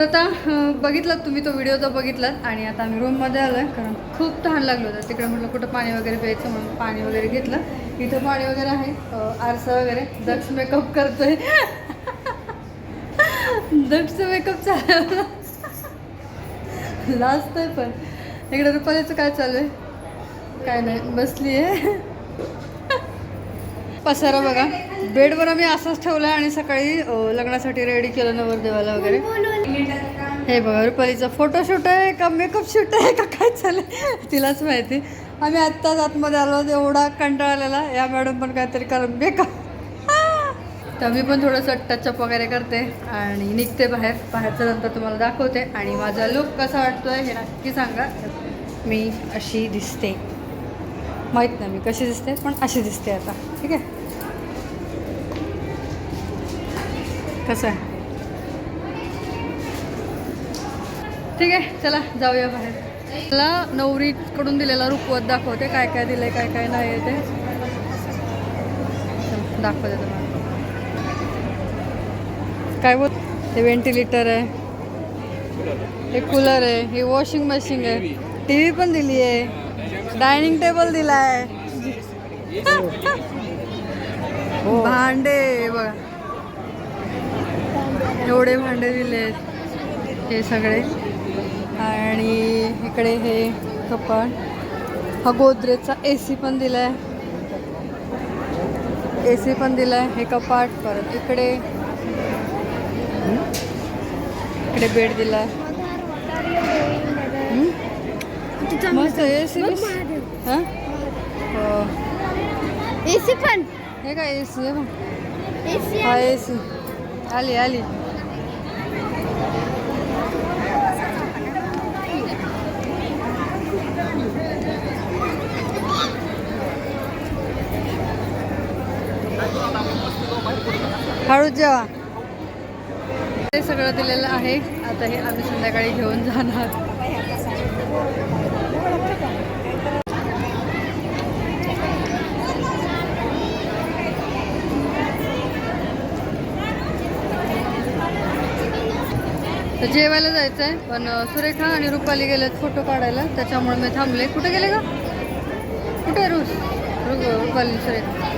आता बघितलात तुम्ही तो व्हिडिओ तर बघितलात आणि आता आम्ही रूममध्ये आलो आहे कारण खूप तहान लागलं होतं. तिकडे म्हटलं कुठं पाणी वगैरे प्यायचं म्हणून पाणी वगैरे घेतलं. इथं पाणी वगैरे आहे आरसा वगैरे. दक्ष मेकअप करतोय. दक्ष मेकअप चालू लास्ट आहे पण. इकडे रुपालीचं काय चालू आहे? काय नाही बसली आहे पसारा बघा. बेडवर आम्ही असंच ठेवलं आणि सकाळी लग्नासाठी रेडी केलं नवरदेवाला वगैरे. हे बघा रुपालीचा फोटोशूट आहे का? मेकअप शूट आहे का? काय चाललंय? तिलाच माहिती. आम्ही आत्ताच आतमध्ये आलो एवढा कंटाळ आलेला. या मॅडम पण काहीतरी कर मेकअप तर मी पण थोडंसं टचअप वगैरे करते आणि निघते बाहेर. बाहेरचं नंतर तुम्हाला दाखवते. आणि माझा लुक कसा वाटतोय हे नक्की सांगा. मी अशी दिसते. माहीत नाही मी कशी दिसते पण अशी दिसते आता. ठीक आहे. कसं आहे? ठीक आहे चला जाऊया बाहेर. मला नवरीकडून दिलेला रुपवत दाखवते काय काय दिलंय काय काय नाही आहे ते. दाखवते तुम्हाला. काय बोल ते व्हेंटिलेटर आहे. हे कूलर आहे. हे वॉशिंग मशीन आहे. टी व्ही पण दिली आहे डायनिंग टेबल दिला आहे भांडे बघा एवढे भांडे दिले हे सगळे. आणि इकडे हे कपाट हा गोदरेजचा ए सी पण दिला आहे ए सी पण दिला आहे हे कपाट परत इकडे. इकडे बेड दिला आहे मस्त ए सी हां? हो. एसी पण. हे काय ए सी आहे हा ए सी आली आली हळूच जेवा. ते सगळं दिलेलं आहे. आता हे आम्ही संध्याकाळी घेऊन जाणार. तर जेवायला जायचं आहे पण सुरेखा आणि रुपाली गेलेत फोटो काढायला. त्याच्यामुळे मी थांबले. कुठे गेले का कुठे रुस? रुपाली सुरेखा?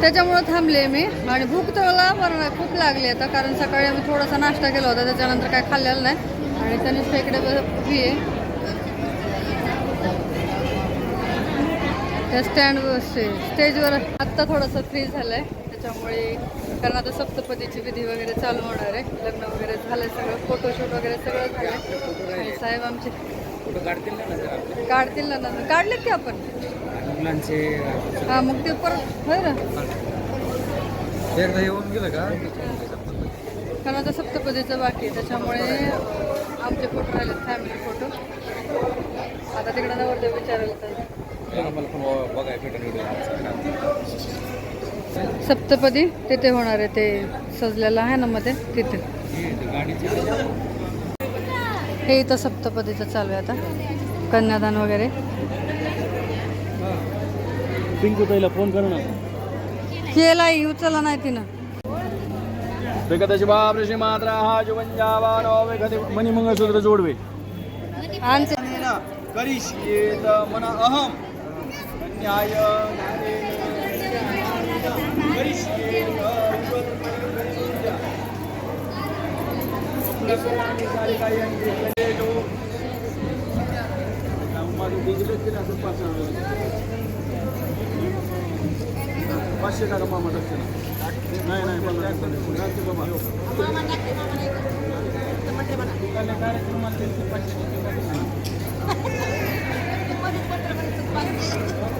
त्याच्यामुळं थांबले मी. आणि भूक तर मला बरं खूप लागली आता कारण सकाळी आम्ही थोडासा नाश्ता केला होता त्याच्यानंतर काय खाल्लेलं नाही. आणि त्यानेच इकडे ब- उभी आहे. त्या स्टँडवर स्टेजवर आत्ता थोडंसं फ्री झालं आहे त्याच्यामुळे कारण आता सप्तपदीची विधी वगैरे चालू होणार आहे. लग्न वगैरे झालं सगळं. फोटोशूट वगैरे सगळं झालं आणि साहेब आमचे काढतील ना नंतर आपले. काढतील ना नंतर. काढलेत की आपण? मुलांचे हां मग ते परत होय ना? एकदा येऊन गेलं का? कारण आता सप्तपदीचं बाकी आहे. त्याच्यामुळे आमचे फोटो राहिले फॅमिली फोटो आता तिकडं नवरदेव विचारायला तर आम्हाला पण बघायला भेटेल व्हिडिओ सप्तपदी तिथे होणार आहे ते सजलेलं आहे ना मध्ये? तिथे. हे इथं सप्तपदीचं चालू आहे आता. कन्यादान वगैरे. पिंकू ताईला फोन कर ना. केलाही उचलला नाही तिनं. वेगदशी बाप ऋषी मात्रा हा जुवंजावानो वेगदे मणिमंगळसूत्र जोडवे. करिष्येत मन अहम. न्याय पाचशे टाका मामा दक्षिणा नाही नाही पन्नास राहते बाबा हे एका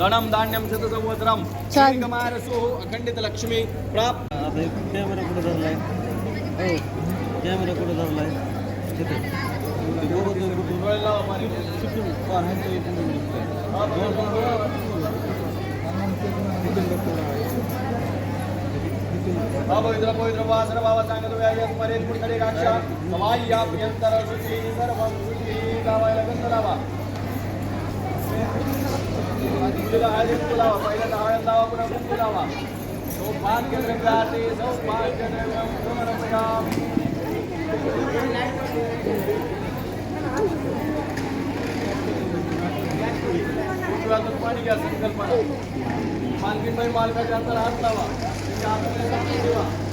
धनम धान्यम शतसंवत्सरम चालेल. श्रीकमारसो अखंडित लक्ष्मी प्राप्त कॅमेरा कुठे धरलाय? कॅमेरा कुठं धरलाय? पवित्र पवित्र वा सर्व बाबा सांगतो व्यायाम परेत पुढकडे सर्व गावायला गंध लावा। तुला हळदी कुंकू लावा पहिल्यांदा हळद लावा पुन्हा कुंकू लावा तो पाच केंद्र सौभाग्य द्रव्यम पाच केंद्र पाणी घ्या संकल्पना. मालकीनबाई मालकाच्या अंतर हात लावा. त्याच्या हातामध्ये ठेवा.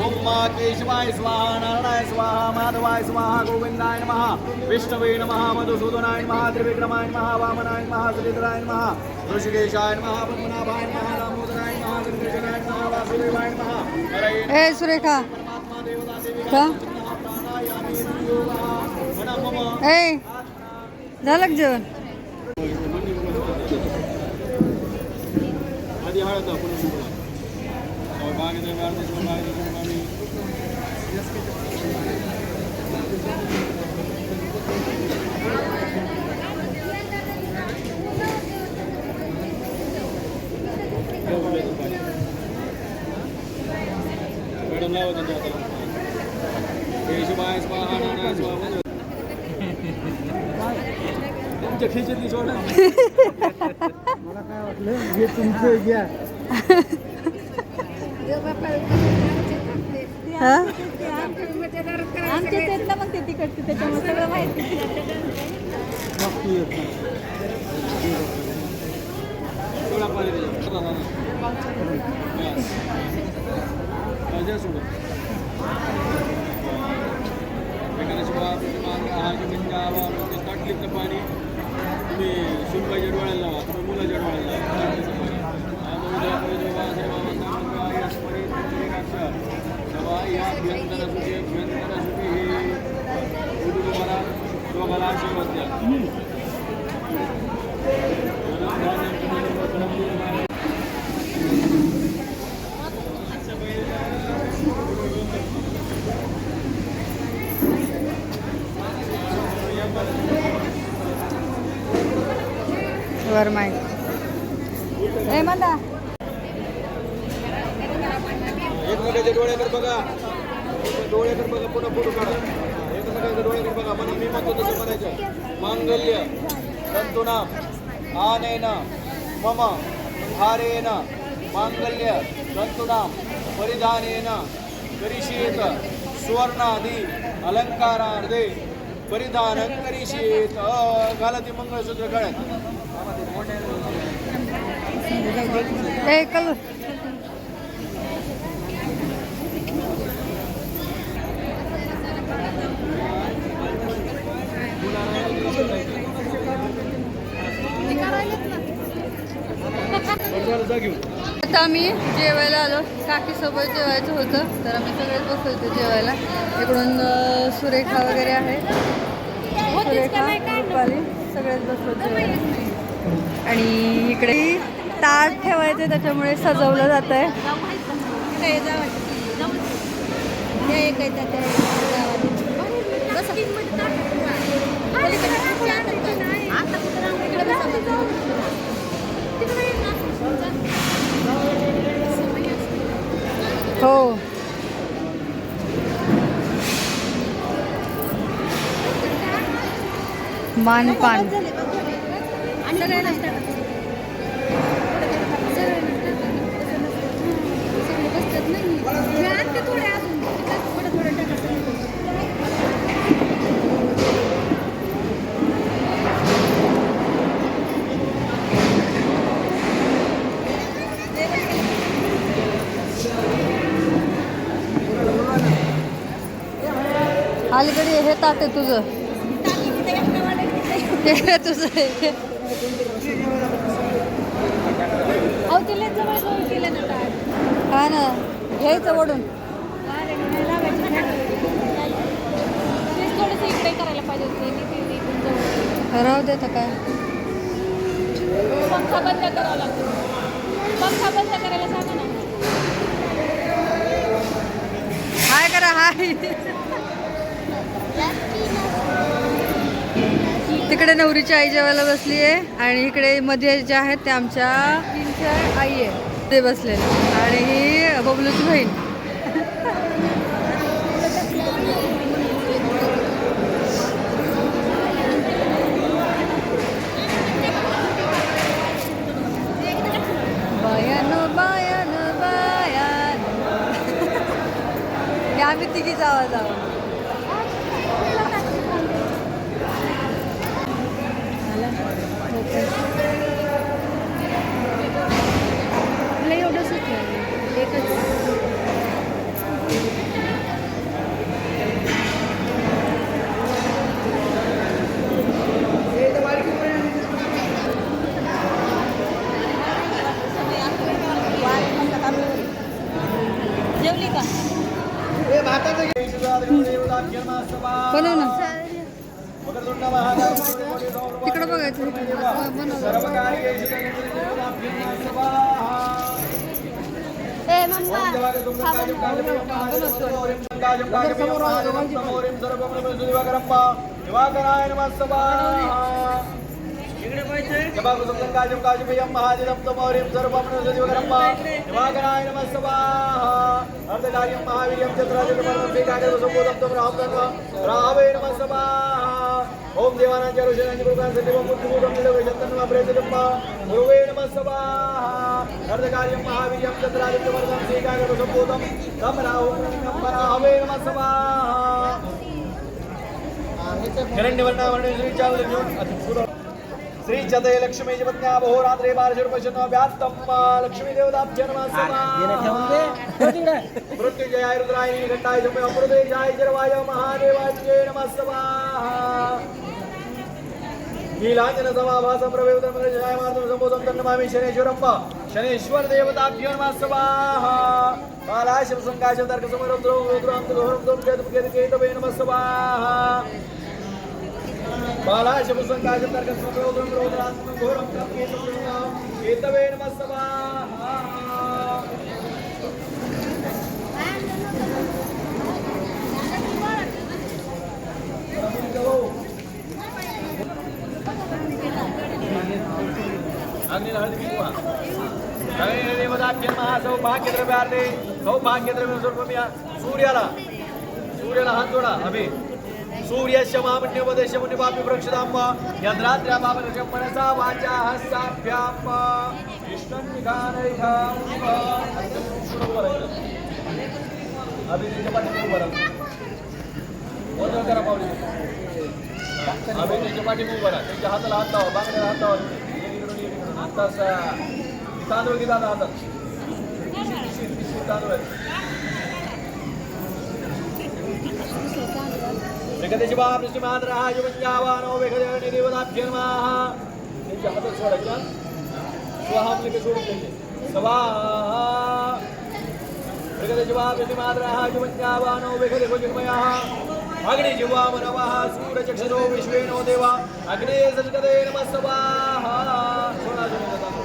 ओम मा केशवाय स्वाहा नारायणाय स्वाहा माधवाय स्वाहा गोविंदाय नमः विष्णवे नमः मधुसूदनाय नमः त्रिविक्रमाय नमः वामनाय नमः श्रीधराय नमः ऋषिकेशाय नमः पद्मनाभाय नमः दामोदराय नमः संकृष्णाय नमः वासुदेवाय नमः हरे सुरेखा। परमात्मा देवता देवी का? ए झालं जेवण? आधी हळद दाखव, पुन्हा शुभ्र. सौभाग्य देवार्थ सौभाग्य देवार्थ. मॅडम लावा त्यांच्या हाताला. केशवाय स्वाहा नारायणाय स्वाहा तुमच्या खिचडली सोडा हा आमच्या तेथला मग ते तिकडचे त्याच्यामुळे सगळं माहिती सोडा पाणी त्याच्यात. सोडा, सोडा. हा. द्या पाणी तुम्ही सुनबाईच्या डोळ्याला लावा तुम्ही मुलाच्या डोळ्याला लावा ताटलीचं पाणी. हा, बहुधा, बहुधा, वासरे, वामा, सामगा, यश, परे, पुरे, या, अभ्यंतर, सुखे, अभ्यंतर, सुखे, हे. उडू तुम्हाला, तुम्हाला आशीर्वाद द्या. वर माय ए मंदा एकमेकाच्या डोळ्याकडे बघा. डोळ्याकडे बघा पुन्हा फोटो काढा. एकमेकाच्या डोळ्याकडे बघा. म्हणून मी म्हणतो तसं म्हणायचं. मांगल्य तंतुनाम आनेन मम हारेन मांगल्य तंतुनाम परिधानेन करिषेत सुवर्णादी अलंकारार्धे परिधान करिष्येत. अ, घाला ती मंगळसूत्र गळ्यात. ए कल. बरं, जा घेऊन आता आम्ही जेवायला आलो. काकीसोबत जेवायचं होतं तर आम्ही सगळेच बसलो होतो जेवायला. इकडून सुरेखा वगैरे आहे. सुरेखा रुपाली सगळेच बसलो जेवायला. आणि इकडे ताट ठेवायचं त्याच्यामुळे सजवलं जात आहे हो. मानपान. अलीकडे हे आहे तुझं. ते तुझं. हा ना. घ्यायचं ओढून ते. राहू दे तर काय. पंखा बंद करावा लागतो. पंखा बंद करायला सांगा ना हाय हाय. तिकडे नवरीची आई जेवायला बसली आहे आणि इकडे मध्ये ज्या आहेत त्या आमच्या आई आहे. ते बसलेले. आणि ही बबलूची बहीण बायान बायान बायान हे आम्ही तिघी जावा जावा मला एवढं सुटलं एकच जेवली का बनव ना तिकडं बघायचं इकडं. बनव ए मम्मा दिवाकराय नमः. जपाकुसुमं काजं दिवकरम्मा दिवाकराय राम तन्म ओम देवानांच्या ऋषीनांची कृपां सदैव बुद्धिभूतं निलवेशन्तन्म प्रेतकम्मा गुरुवे स्वाहा अर्धकार्यं महावीर्यं चत्राजकमलं श्रीकार्यवसुभूतं तं रावे नमः स्वाहा हिरण्यवर्णावर्णे श्रीचावल घेऊन श्री चतय लक्ष्मी पत्न्या भोरात्रे बारशुर्पशन व्यात्तम लक्ष्मी देवताभ्य मृत्युंजयाय रुद्राय घंटाय जमय अमृतेजाय जरवाय महादेवाय नमः स्वाहा नीलांजन समाभास प्रवेदन जय मार्दम संबोधन तन्नमामि शनेश्वरम शनेश्वर देवताभ्यो नमः स्वाहा। बालाश संकाश तर्क समरद्रो रुद्राम घोरम दम केतु केतु केतवे नमः स्वाहा। बालाश संकाश तर्क समरद्रो रुद्राम घोरम दम केतु केतवे नमः स्वाहा हळदी कुंकवा सगळे देवताभ्य महा सौभाग्यद्रव्यार्थे सौभाग्यद्रव्य सूर्याला सूर्याला हात जोडा अभि सूर्यस्य मामन्योपदेश मुनिपापि वृक्षदांबा यद्रात्र्या पापनशं मनसा वाचा हस्ताभ्यां कृष्णं पाठी उभं राहा त्यांच्या हाताला हात लावा बांगड्याला हात लावा तसा तांदूळ घे दादा पिशवी- तांदूळ आहे जगदेश बाप श्री मात्र हा त्यांच्या हातात सोडायच्या स्वाहा आपले सोडून द्यायचे स्वाहा जगदेश मनवः सूरचक्षरो विश्वेनो देवा. अग्ने सजगदे नमः स्वाहा सोडा सोडा तांदूळ.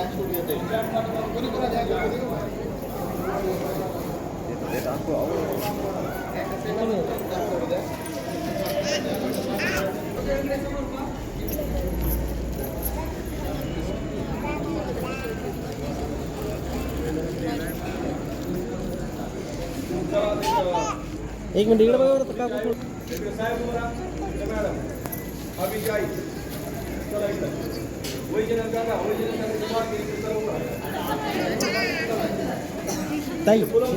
এক স্টুডিওতে কোনো কোনো জায়গায় एक मिनट इकडे बघा बरं का कुठं मॅडम अभिजाई चला इकडे 都有